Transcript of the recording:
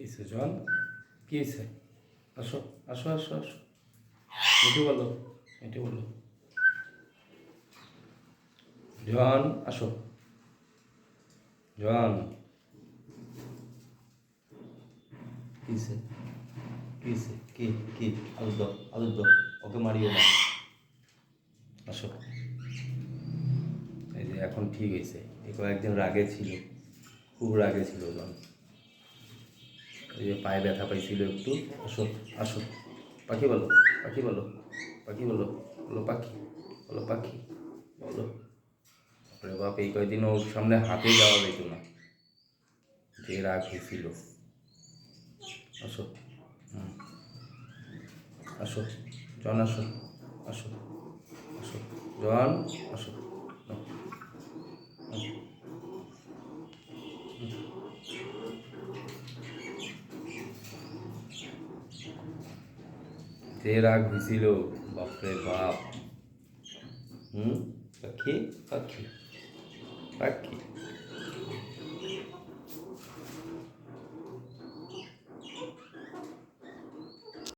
হয়েছে জন কি হয়েছে আসো আসো আসো আসো। মিঠু বলো মিঠু বলো। জন আসো। জন কিসে? কিসে? কি কি? আলু দাও আলু দাও ওকে মারিও না। আসো। এই যে এখন ঠিক হয়েছে। এই কয়েকদিন রাগে ছিল। খুব রাগে ছিল জন যে পায়ে ব্যথা পাইছিল একটু। আসো আসো। পাখি বলো পাখি বলো পাখি বলো বলো পাখি বলো পাখি, বলো। বাপরে বাপ, এই কয়েকদিন ওর সামনে হাতে যাওয়া যেত না। যে রাগ হয়েছিল আসো আসো, জন আসো আসো আসো। জন, আসো হুম। যে রাগ হয়েছিল বাপরে বাপ। হুম? পাখি? পাখি। পাখি।